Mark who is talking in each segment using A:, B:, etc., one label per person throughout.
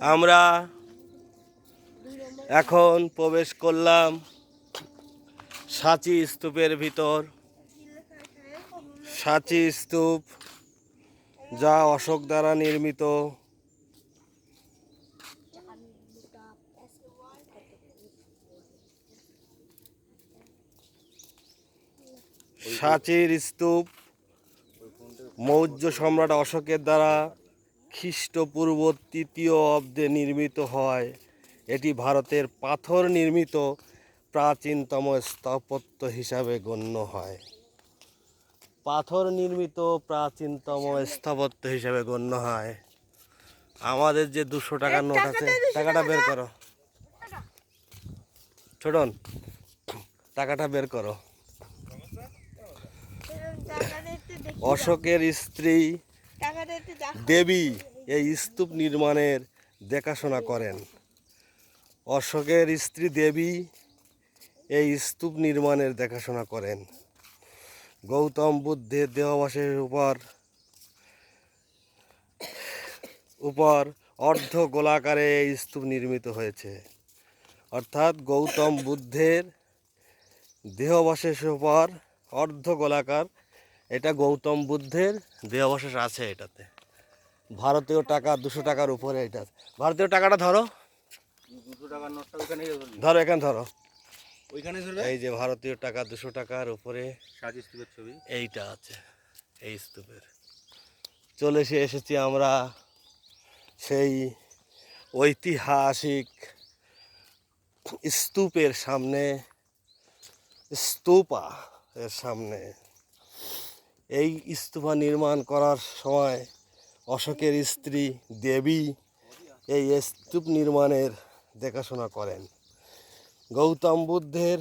A: আমরা এখন প্রবেশ করলাম সাঁচি স্তূপের ভিতর। সাঁচি স্তূপ যা অশোক দ্বারা নির্মিত। সাঁচির স্তূপ মৌর্য সম্রাট অশোকের দ্বারা খ্রিস্টপূর্ব তৃতীয় অব্দে নির্মিত হয়। এটি ভারতের পাথর নির্মিত প্রাচীনতম স্থাপত্য হিসাবে গণ্য হয়। পাথর নির্মিত প্রাচীনতম স্থাপত্য হিসাবে গণ্য হয়। আমাদের যে দুশো টাকার নোট আছে টাকাটা বের করো। ছোটন টাকাটা বের করো। অশোকের স্ত্রী দেবী এই স্তূপ নির্মাণের দেখাশোনা করেন। অশোকের স্ত্রী দেবী এই স্তূপ নির্মাণের দেখাশোনা করেন। গৌতম বুদ্ধের দেহবাসের উপর উপর অর্ধ গোলাকারে এই স্তূপ নির্মিত হয়েছে। অর্থাৎ গৌতম বুদ্ধের দেহবশেষ উপর অর্ধ গোলাকার এটা গৌতম বুদ্ধের দেহাবশেষ আছে এটাতে। ভারতীয় টাকা দুশো টাকার উপরে এটা। ভারতীয় টাকাটা ধরো। ধরো এখানে ধরো।
B: ওইখানে
A: এই যে ভারতীয় টাকা দুশো টাকার উপরে
B: স্তূপের ছবি।
A: এইটা আছে এই স্তূপের। চলে এসে এসেছি আমরা সেই ঐতিহাসিক স্তূপের সামনে স্তূপা এর সামনে। এই স্তূপা নির্মাণ করার সময় অশোকের স্ত্রী দেবী এই স্তূপ নির্মাণের দেখাশোনা করেন। গৌতম বুদ্ধের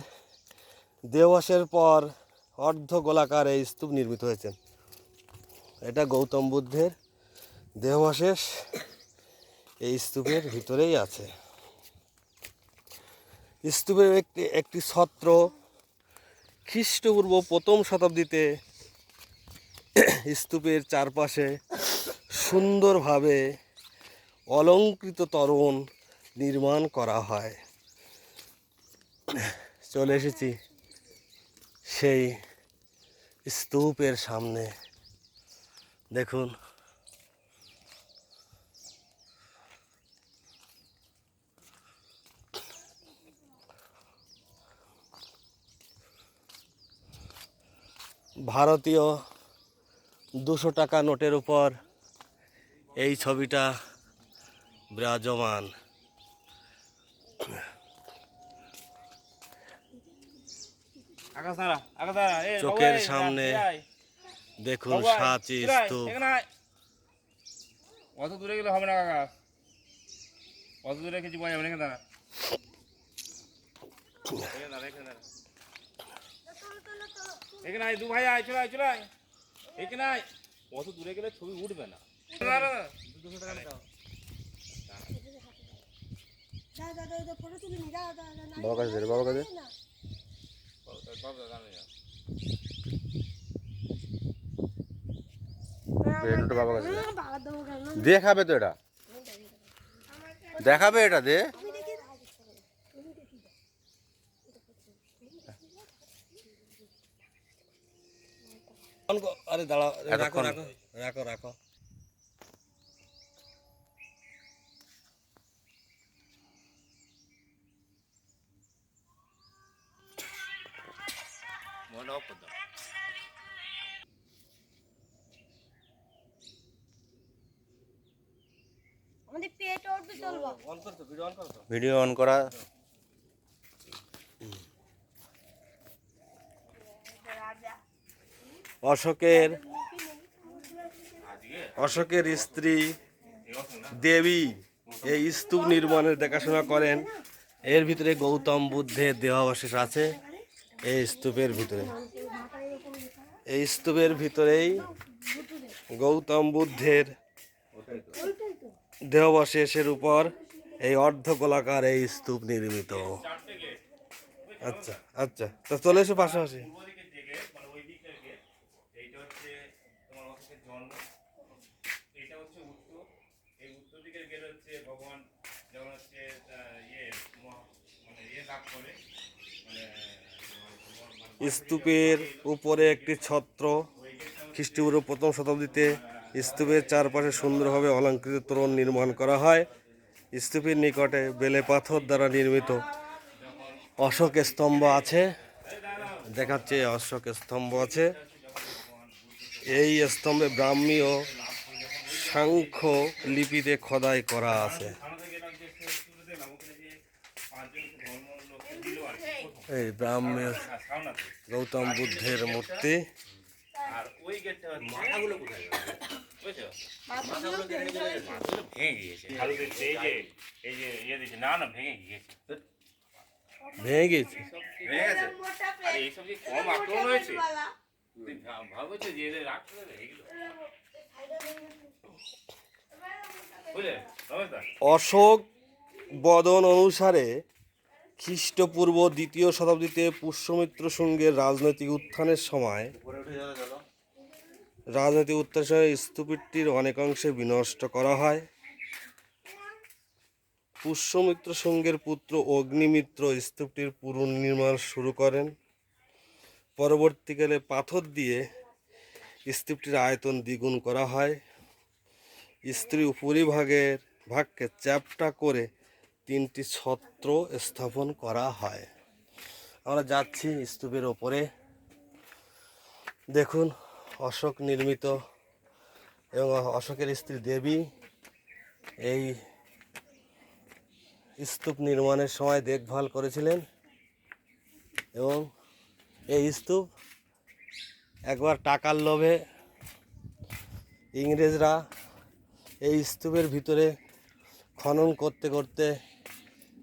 A: দেবাসের পর অর্ধ গোলাকার এই স্তূপ নির্মিত হয়েছে। এটা গৌতম বুদ্ধের দেহাবশেষ এই স্তূপের ভিতরেই আছে। স্তূপের একটি একটি ছত্র খ্রিস্টপূর্ব প্রথম শতাব্দীতে স্তূপের চারপাশে সুন্দরভাবে অলঙ্কৃত তরণ নির্মাণ করা হয়। চলে এসেছি সেই স্তূপের সামনে। দেখুন। ভারতীয় দুশো টাকা নোটের উপর এই ছবিটা বিরাজমান। চোখের সামনে দেখুন
B: বাবু,
A: সাঁচি স্তূপ।
B: অত দূরে গেলে হবে না কাকা। অত দূরে কিছু পাওয়া যাবে না দাঁড়া। এখানে দাঁড়া, এখানে দাঁড়া। এখানে আয় দু ভাই আয় চলে আয় চলে আয়। এখানে আয় অত দূরে গেলে ছবি উঠবে না। দুশো টাকা দাও।
C: বাবা কাছে বাবা কাছে
B: বাবা
C: কাছে দেখাবে তো এটা। দেখাবে এটা দে।
A: আরে দাঁড়াও রাখো। রাখো রাখো রাখো অন করতো ভিডিও অন
C: করা।
A: অশোকের অশোকের স্ত্রী দেবী এই স্তূপ নির্মাণের দেখাশোনা করেন। এর ভিতরে গৌতম বুদ্ধের দেহাবশেষ আছে এই স্তূপের ভিতরে। এই স্তূপের ভিতরেই গৌতম বুদ্ধের দেহাবশেষের উপর এই অর্ধ গোলাকার এই স্তূপ নির্মিত। আচ্ছা আচ্ছা। তা চলে এসো পাশাপাশি
B: ওদিকে জেগে মানে ওই দিক থেকে এইটা হচ্ছে তোমার অশোকের জন্ম এটা হচ্ছে উত্তর এই উত্তর দিকের গেলে হচ্ছে ভগবান
A: স্তূপের উপরে একটি ছত্র, খ্রিস্টপূর্ব প্রথম শতাব্দীতে স্তূপের চারপাশে সুন্দরভাবে অলঙ্কৃত তোরণ নির্মাণ করা হয়। স্তূপের নিকটে বেলে পাথর দ্বারা নির্মিত অশোক স্তম্ভ আছে। দেখাচ্ছে অশোক স্তম্ভ আছে। এই স্তম্ভে ব্রাহ্মী ও সাংখ্য লিপিতে খোদাই করা আছে। এই ব্রাহ্মের গৌতম বুদ্ধের মূর্তি।
B: আর ওই গেটটা মাথাগুলো কোথায় গেল? বুঝেছ? মাথাগুলো ভেঙে গিয়েছে। এই যে এই যে ইয়ে না না ভেঙে গিয়েছে।
A: ভেঙে গেছে? অশোক বদন অনুসারে খ্রিস্টপূর্ব দ্বিতীয় শতাব্দীতে পুষ্যমিত্র সঙ্গের রাজনৈতিক উত্থানের সময় রাজনৈতিক উত্থানের সময় স্তূপটির অনেকাংশে বিনষ্ট করা হয়। পুষ্যমিত্র সঙ্গের পুত্র অগ্নিমিত্র স্তূপটির পুনর্নির্মাণ শুরু করেন। পরবর্তীকালে পাথর দিয়ে স্তূপটির আয়তন দ্বিগুণ করা হয়। স্ত্রী উপরিভাগের ভাগকে চ্যাপ্টা করে তিনটি ছত্র স্থাপন করা হয়। আমরা যাচ্ছি স্তূপের ওপরে। দেখুন, অশোক নির্মিত এবং অশোকের স্ত্রী দেবী এই স্তূপ নির্মাণের সময় দেখভাল করেছিলেন এবং এই স্তূপ একবার টাকার লোভে ইংরেজরা এই স্তূপের ভিতরে খনন করতে করতে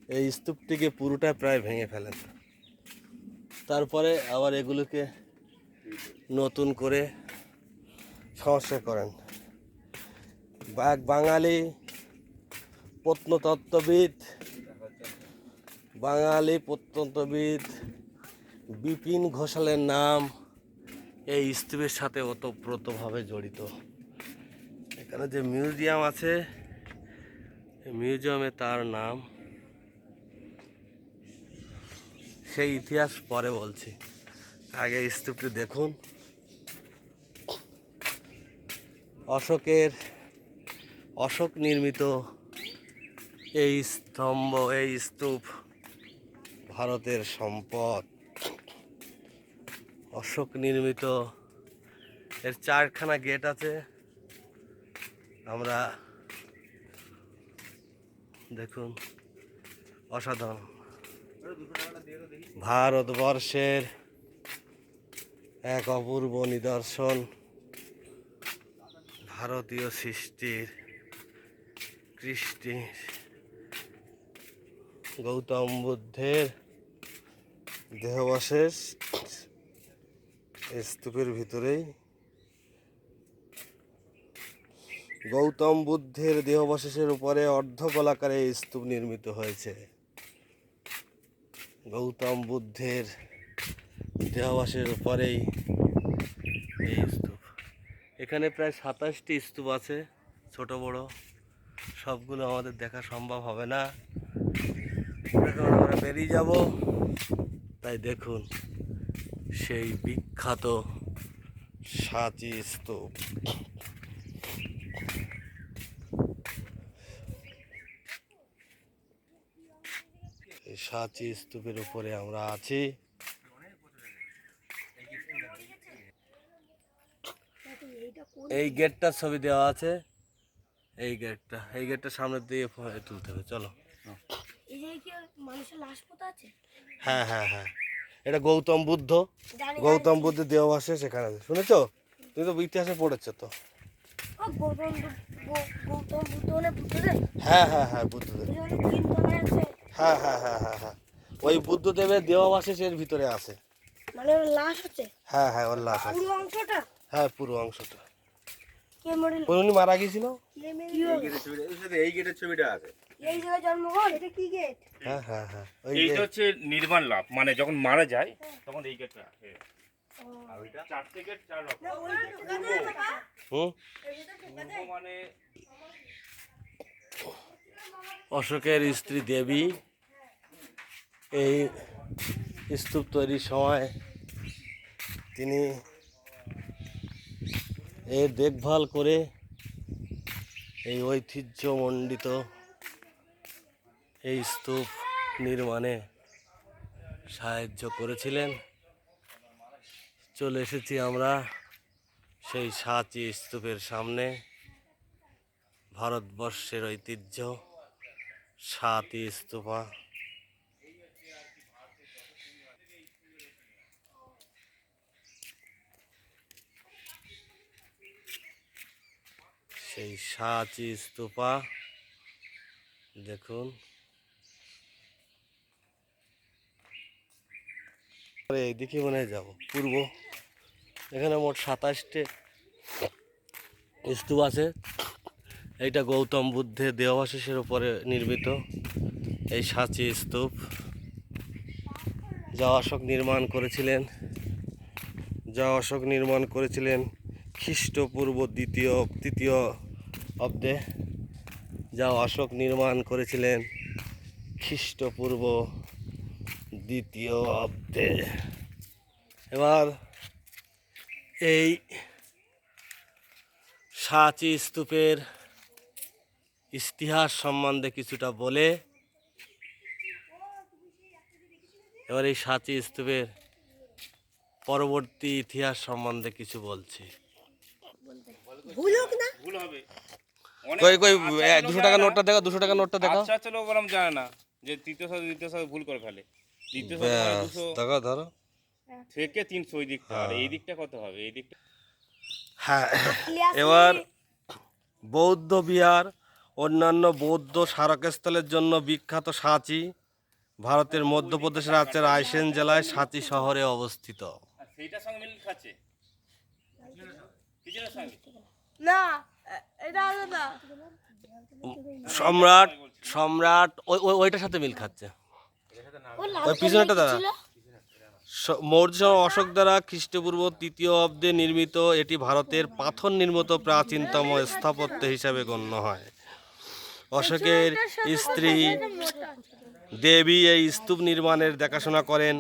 A: এই স্তূপটিকে পুরোটা প্রায় ভেঙে ফেলেন। তারপরে আবার এগুলোকে নতুন করে সংস্কার করেন। বা- এক বাঙালি, প্রত্নতত্ত্ববিদ বাঙালি প্রত্নতত্ত্ববিদ, বিপিন ঘোষালের নাম এই স্তূপের সাথে ওতপ্রোতভাবে জড়িত। এখানে যে মিউজিয়াম আছে মিউজিয়ামে তার নাম সেই ইতিহাস পরে বলছি। আগে স্তূপটি দেখুন। অশোকের, অশোক নির্মিত এই স্তম্ভ, এই স্তূপ ভারতের সম্পদ। অশোক নির্মিত এর চারখানা গেট আছে। আমরা দেখুন, অসাধারণ। ভারতবর্ষের এক অপূর্ব নিদর্শন, ভারতীয় সৃষ্টির কৃষ্টি। গৌতম বুদ্ধের দেহবশেষ স্তূপের ভিতরেই। গৌতম বুদ্ধের দেহাবশেষের উপরে অর্ধকলাকারে স্তূপ নির্মিত হয়েছে। গৌতম বুদ্ধের দেহাবশের উপরেই এই স্তূপ। এখানে প্রায় সাতাশটি স্তূপ আছে, ছোট, বড়। সবগুলো আমাদের দেখা সম্ভব হবে না। আমরা বেরিয়ে যাব। তাই দেখুন, সেই বিখ্যাত সাঁচি স্তূপ। সাঁচি স্তূপের উপরে আমরা আছি। এই গেটটার ছবি দেওয়া আছে। এই গেটটা এই গেটটার সামনে দিয়ে তুলতে হবে চলো।
D: এই যে কি মানুষের লাশ পোতা আছে?
A: হ্যাঁ হ্যাঁ হ্যাঁ। এটা গৌতম বুদ্ধ। গৌতম বুদ্ধের দেহবাসে সেখানে আছে। শুনেছো? তুমি তো ইতিহাসে পড়েছো তো।
D: বুদ্ধ
A: হ্যাঁ হ্যাঁ হ্যাঁ বুদ্ধদেব। হ্যাঁ হ্যাঁ হ্যাঁ হ্যাঁ হ্যাঁ। ওই বুদ্ধদেবের এর ভিতরে আছে।
D: মানে ওর লাশ আছে?
A: হ্যাঁ হ্যাঁ ওর লাশ আছে।
D: পুরো অংশটা?
A: হ্যাঁ পুরো অংশটা।
D: কে মরে
A: উনি মারা গিয়েছিল?
C: এই গেটের ছবিটা আছে।
D: এই জায়গায় জন্মগ্রহণ এটা কি গেট?
A: হ্যাঁ হ্যাঁ হ্যাঁ
B: এইটা হচ্ছে নির্মাণ লাভ মানে যখন মারা যায় তখন এই গেটটা আছে
C: আর ওইটা
B: চারটে গেট চার রকম।
A: হুম?
B: মানে
A: অশোকের স্ত্রী দেবী এই স্তূপ তৈরির সময় তিনি এর দেখভাল করে এই ঐতিহ্যমণ্ডিত এই স্তূপ নির্মাণে সাহায্য করেছিলেন। চলে এসেছি আমরা সেই সাঁচি স্তূপের সামনে, ভারতবর্ষের ঐতিহ্য। সাতই স্তূপা সেই সাঁচি স্তূপা দেখুন। এইদিকে মনে হয় যাব, পূর্ব। এখানে মোট সাতাশটি স্তূপ আছে। এইটা গৌতম বুদ্ধের দেহাবশেষের উপরে নির্মিত। এই সাঁচি স্তূপ। যা অশোক নির্মাণ করেছিলেন। যা অশোক নির্মাণ করেছিলেন খ্রিস্টপূর্ব দ্বিতীয়, তৃতীয় অব্দে। যা অশোক নির্মাণ করেছিলেন খ্রিস্টপূর্ব দ্বিতীয় অব্দে। এবার এই সাঁচি স্তূপের ইতিহাস সম্বন্ধে কিছুটা বলে। এবার এই সাঁচি স্তূপের পরবর্তী ইতিহাস সম্বন্ধে কিছু বলছি।
B: ভুল হবে।
A: কই কই
B: আচ্ছা
A: দুশো টাকা নোটটা দেখো দুশো টাকা নোটটা দেখো।
B: আচ্ছা আচ্ছা ওরম জানে না। যে তৃতীয় সাথে দ্বিতীয় সাথে ভুল করে ফেলে। দ্বিতীয় সাথে দুশো
A: দেখো ধরো।
B: থেকে তিনশো ওই দিকটা আর এই দিকটা কত হবে? এই দিকটা
A: হ্যাঁ এবার বৌদ্ধ বিহার অন্যান্য বৌদ্ধ স্মারকস্থলের জন্য বিখ্যাত সাঁচি ভারতের মধ্যপ্রদেশ রাজ্যের আইসেন জেলায় সাঁচি শহরে অবস্থিত।
B: আর সেইটার সঙ্গে মিল খাচ্ছে? পিছনের সঙ্গে?
D: না এ- এটা আলাদা।
A: সম্রাট সম্রাট ওই ওই- ওইটার সাথে মিল খাচ্ছে। ওই পিছনেটা দাঁড়া। মৌর্য অশোক দ্বারা খ্রিস্টপূর্ব তৃতীয় অব্দে নির্মিত এটি ভারতের পাথর নির্মিত প্রাচীনতম স্থাপত্য হিসাবে গণ্য হয়। অশোকের স্ত্রী দেবী এই স্তূপ নির্মাণের দেখাশোনা করেন।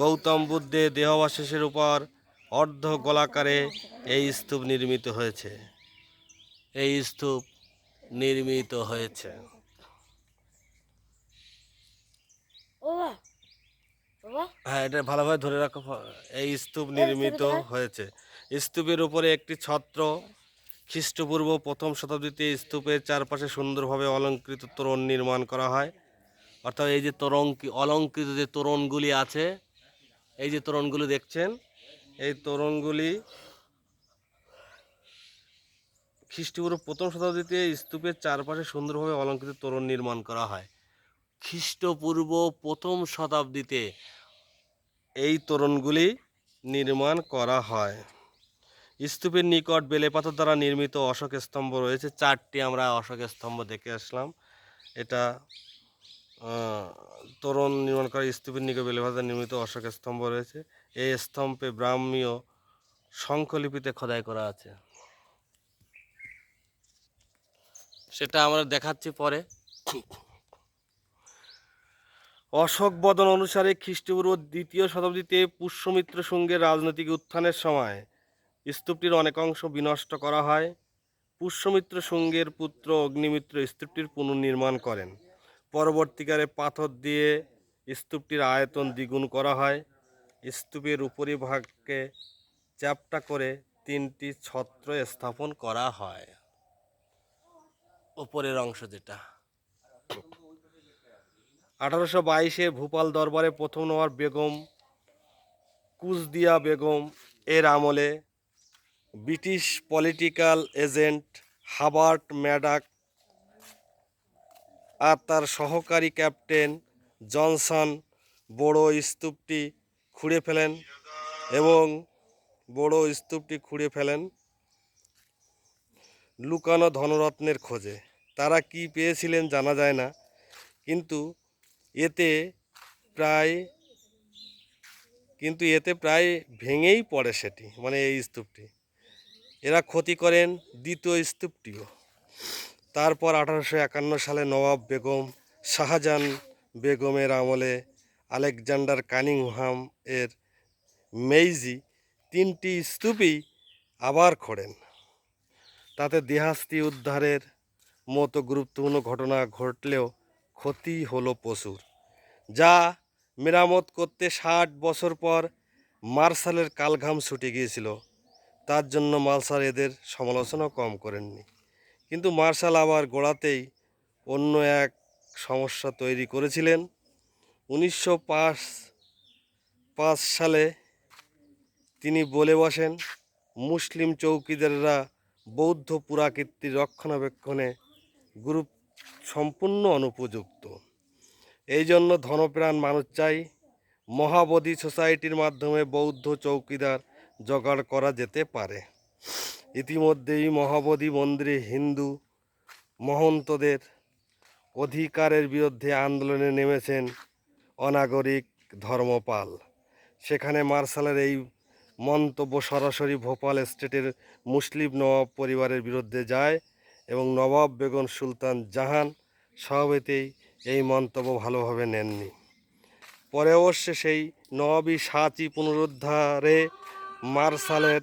A: গৌতম বুদ্ধের দেহাবশেষের উপর অর্ধ গোলাকারে এই স্তূপ নির্মিত হয়েছে। এই স্তূপ নির্মিত হয়েছে। হ্যাঁ এটা ভালোভাবে ধরে রাখো। এই স্তূপ নির্মিত হয়েছে। স্তূপের উপরে একটি ছত্র খ্রিস্টপূর্ব প্রথম শতাব্দীতে স্তূপের চারপাশে সুন্দরভাবে অলঙ্কৃত তোরণ নির্মাণ করা হয়। অর্থাৎ এই যে তোরণ অলঙ্কৃত যে তোরণগুলি আছে, এই যে তোরণগুলি দেখছেন, এই তোরণগুলি খ্রিস্টপূর্ব প্রথম শতাব্দীতে স্তূপের চারপাশে সুন্দরভাবে অলঙ্কৃত তোরণ নির্মাণ করা হয়। খ্রিস্টপূর্ব প্রথম শতাব্দীতে এই তোরণগুলি নির্মাণ করা হয়। স্তূপের নিকট বেলেপাথর দ্বারা নির্মিত অশোক স্তম্ভ রয়েছে। চারটি আমরা অশোক স্তম্ভ দেখে আসলাম। এটা তোরণ নির্মাণ করা স্তূপের নিকট বেলেপাথর নির্মিত অশোক স্তম্ভ রয়েছে। এই স্তম্ভে ব্রাহ্মীয় শঙ্খলিপিতে খোদাই করা আছে। সেটা আমরা দেখাচ্ছি পরে। অশোক বদন অনুসারে খ্রিস্টপূর্ব দ্বিতীয় শতাব্দীতে পুষ্যমিত্র সঙ্গের রাজনৈতিক উত্থানের সময় স্তূপটির অনেক অংশ বিনষ্ট করা হয়। পুষ্যমিত্র সঙ্গের পুত্র অগ্নিমিত্র স্তূপটির পুনর্নির্মাণ করেন। পরবর্তীকালে পাথর দিয়ে স্তূপটির আয়তন দ্বিগুণ করা হয়। স্তূপের উপরিভাগকে চ্যাপ্টা করে তিনটি ছত্র স্থাপন করা হয়। ওপরের অংশ যেটা। আঠারোশো বাইশে ভূপাল দরবারে প্রথম নওয়ার বেগম কুচদিয়া বেগম এর আমলে British political agent Herbert Maddock আর তার সহকারী ক্যাপ্টেন জনসন বড় স্তূপটি খুঁড়ে ফেলেন এবং বড় স্তূপটি খুঁড়ে ফেলেন লুকানো ধনরত্নের খোঁজে। তারা কি পেয়েছিলেন জানা যায় না, কিন্তু এতে প্রায়, কিন্তু এতে প্রায় ভেঙেই পড়ে সেটি মানে এই স্তূপটি। এরা ক্ষতি করেন দ্বিতীয় স্তূপটিও। তারপর আঠারোশো একান্ন সালে নবাব বেগম শাহজাহান বেগমের আমলে আলেকজান্ডার কানিংহাম এর মেইজি তিনটি স্তূপই আবার খোঁড়েন। তাতে দেহাস্তি উদ্ধারের মতো গুরুত্বপূর্ণ ঘটনা ঘটলেও ক্ষতি হলো প্রচুর, যা মেরামত করতে ষাট বছর পর মার্শালের কালঘাম ছুটে গিয়েছিল। তার জন্য মার্শাল এদের সমালোচনা কম করেননি। কিন্তু মার্শাল আবার গোড়াতেই অন্য এক সমস্যা তৈরি করেছিলেন। উনিশশো পাঁচ পাঁচ সালে তিনি বলে বসেন, মুসলিম চৌকিদাররা বৌদ্ধ পুরাকীর্তির রক্ষণাবেক্ষণে গ্রুপ সম্পূর্ণ অনুপযুক্ত। এই জন্য ধনপ্রাণ মানুষ চাই। মহাবোধি সোসাইটির মাধ্যমে বৌদ্ধ চৌকিদার জোগাড় করা যেতে পারে। ইতিমধ্যেই মহাবোধি মন্দিরে হিন্দু মহন্তদের অধিকারের বিরুদ্ধে আন্দোলনে নেমেছেন অনাগরিক ধর্মপাল। সেখানে মার্শালের এই মন্তব্য সরাসরি ভোপাল স্টেটের মুসলিম নবাব পরিবারের বিরুদ্ধে যায় এবং নবাব বেগম সুলতান জাহান সভাপতিই এই মন্তব্য ভালোভাবে নেননি। পরে অবশ্য সেই নবাবী সাঁচি পুনরুদ্ধারে মার্শালের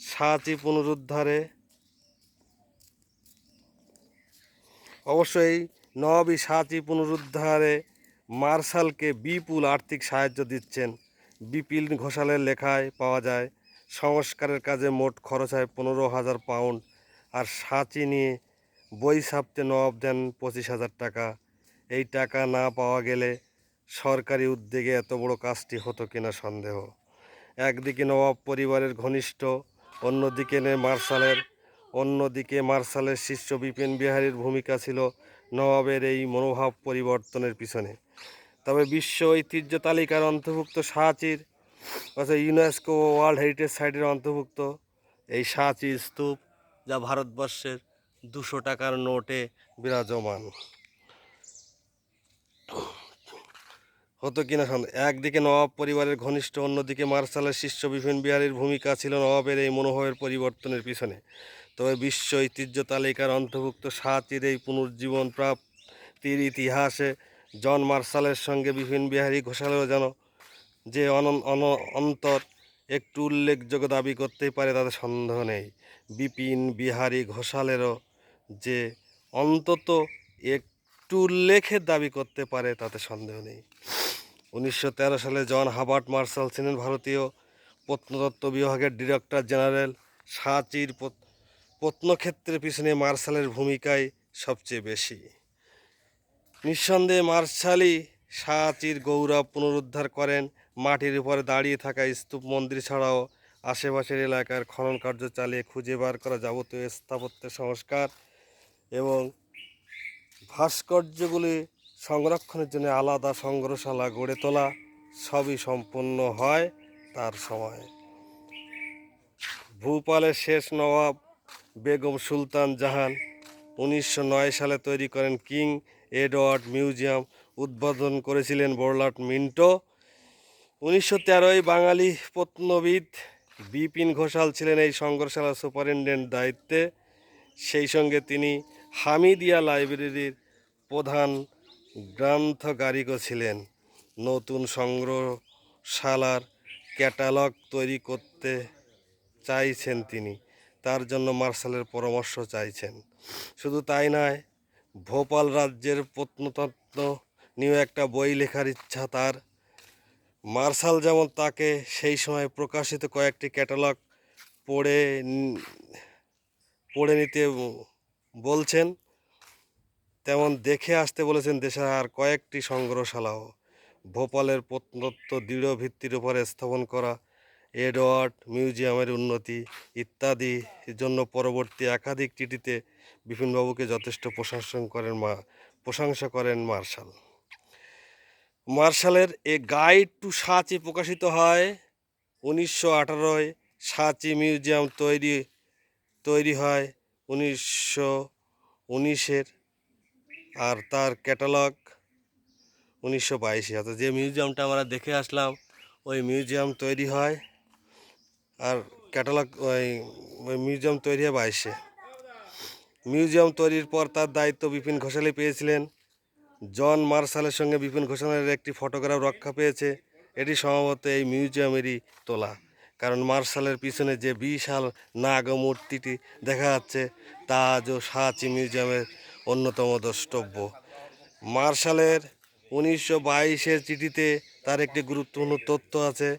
A: সাঁচি পুনরুদ্ধারে। অবশ্যই নবাবী সাঁচি পুনরুদ্ধারে মার্শালকে বিপুল আর্থিক সাহায্য দিচ্ছেন। বিপিন ঘোষালের লেখায় পাওয়া যায়, সংস্কারের কাজে মোট খরচ হয় পনেরো হাজার পাউন্ড আর সাঁচি নিয়ে বই ছাপতে নবাব দেন পঁচিশ হাজার টাকা। এই টাকা না পাওয়া গেলে সরকারি উদ্যোগে এত বড় কাজটি হতো কিনা সন্দেহ। একদিকে নবাব পরিবারের ঘনিষ্ঠ, অন্যদিকে মার্শালের অন্যদিকে মার্শালের শিষ্য বিপিন বিহারীর ভূমিকা ছিল নবাবের এই মনোভাব পরিবর্তনের পিছনে। তবে বিশ্ব ঐতিহ্য তালিকার অন্তর্ভুক্ত সাঁচির অর্থাৎ ইউনেস্কো ওয়ার্ল্ড হেরিটেজ সাইটের অন্তর্ভুক্ত এই সাঁচি স্তূপ যা ভারতবর্ষের দুশো টাকার নোটে বিরাজমান। হতো কিনা সন্দেহ একদিকে নবাব পরিবারের ঘনিষ্ঠ, অন্যদিকে মার্শালের শিষ্য বিপিন বিহারীর ভূমিকা ছিল নবাবের এই মনোভাবের পরিবর্তনের পিছনে। তবে বিশ্ব ঐতিহ্য তালিকার অন্তর্ভুক্ত সাঁচির এই পুনর্জীবন প্রাপ্তির ইতিহাসে জন মার্শালের সঙ্গে বিপিন বিহারী ঘোষালেও যেন যে অন- অন্তর একটু উল্লেখযোগ্য দাবি করতেই পারে তাতে সন্দেহ নেই। বিপিন বিহারী ঘোষালেরও যে অন্তত একটু উল্লেখের দাবি করতে পারে, তাতে সন্দেহ নেই। উনিশশো তেরো সালে জন হাবার্ট মার্শাল ছিলেন ভারতীয় প্রত্নতত্ত্ব বিভাগের ডিরেক্টর জেনারেল সাঁচির প্রত্নক্ষেত্রের পিছনে মার্শালের ভূমিকাই সবচেয়ে বেশি। নিঃসন্দেহে মার্শালই সাঁচির গৌরব পুনরুদ্ধার করেন, মাটির উপরে দাঁড়িয়ে থাকা স্তূপ মন্দির ছাড়াও আশেপাশের এলাকার খনন কার্য চালিয়ে খুঁজে বার করা যাবতীয় স্থাপত্যের সংস্কার এবং ভাস্কর্যগুলি সংরক্ষণের জন্য আলাদা সংগ্রহশালা গড়ে তোলা সবই সম্পন্ন হয় তার সময়। ভূপালের শেষ নবাব বেগম সুলতান জাহান উনিশশো নয় সালে তৈরি করেন কিং এডওয়ার্ড মিউজিয়াম, উদ্বোধন করেছিলেন বড়লাট মিন্টো। উনিশশো তেরোয় বাঙালি প্রত্নবিদ বিপিন ঘোষাল ছিলেন এই সংগ্রহশালার সুপারিনটেন্ডেন্ট দায়িত্বে। সেই সঙ্গে তিনি হামিদিয়া লাইব্রেরির প্রধান গ্রন্থকারিকও ছিলেন। নতুন সংগ্রহশালার ক্যাটালগ তৈরি করতে চাইছেন তিনি। তার জন্য মার্শালের পরামর্শ চাইছেন। শুধু তাই নয়, ভোপাল রাজ্যের প্রত্নতত্ত্ব নিয়ে একটা বই লেখার ইচ্ছা তার। মার্শাল যেমন তাকে সেই সময় প্রকাশিত কয়েকটি ক্যাটালগ পড়ে পড়ে নিতে বলছেন তেমন দেখে আসতে বলেছেন দেশের আর কয়েকটি সংগ্রহশালাও। ভোপালের প্রত্নত্ব দৃঢ় ভিত্তির উপরে স্থাপন করা, এডওয়ার্ড মিউজিয়ামের উন্নতি ইত্যাদি জন্য পরবর্তী একাধিক চিঠিতে বিপিনবাবুকে যথেষ্ট প্রশংসা করেন মা, প্রশংসা করেন মার্শাল। মার্শালের এ গাইড টু সাঁচি প্রকাশিত হয় উনিশশো আঠারোয়। সাঁচি মিউজিয়াম তৈরি তৈরি হয় উনিশশো উনিশের। আর তার ক্যাটালগ উনিশশো বাইশে অর্থাৎ যে মিউজিয়ামটা আমরা দেখে আসলাম, ওই মিউজিয়াম তৈরি হয় আর ক্যাটালগ ওই ওই মিউজিয়াম তৈরি হয় বাইশে। মিউজিয়াম তৈরির পর তার দায়িত্ব বিপিন ঘোষালে পেয়েছিলেন। জন মার্শালের সঙ্গে বিপিন ঘোষালের একটি ফটোগ্রাফ রক্ষা পেয়েছে। এটি সম্ভবত এই মিউজিয়ামেরই তোলা। কারণ মার্শালের পিছনে যে বিশাল নাগ মূর্তিটি দেখা যাচ্ছে তা আজও সাচি মিউজিয়ামের অন্যতম দ্রষ্টব্য। মার্শালের উনিশশো বাইশের চিঠিতে তার একটি গুরুত্বপূর্ণ তথ্য আছে।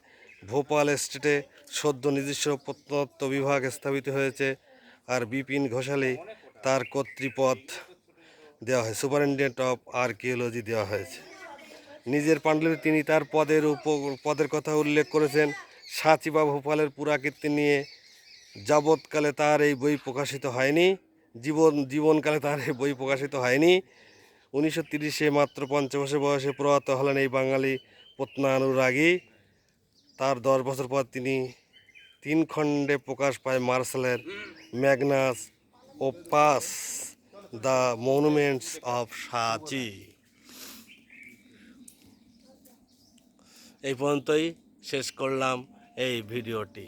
A: ভোপাল স্টেটে সদ্য নিজস্ব প্রত্নতত্ত্ব বিভাগ স্থাপিত হয়েছে আর বিপিন ঘোষালে তার কর্তৃপদ দেওয়া হয়, সুপারিনটেন্ডেন্ট অফ আর্কিওলজি দেওয়া হয়েছে। নিজের পাণ্ডুলিপি তিনি তার পদের উপ, পদের কথা উল্লেখ করেছেন। সাঁচি বা ভোপালের পুরাকীর্তি নিয়ে যাবৎকালে তার এই বই প্রকাশিত হয়নি। জীবন, জীবনকালে তার বই প্রকাশিত হয়নি। উনিশশো তিরিশে মাত্র পঞ্চাশ বছর বয়সে প্রয়াত হলেন এই বাঙালি প্রত্নানুরাগী তার দশ বছর পর তিনি তিন খণ্ডে প্রকাশ পায় মার্শালের magnum opus the monuments of সাচি। এই পর্যন্তই শেষ করলাম এই ভিডিওটি।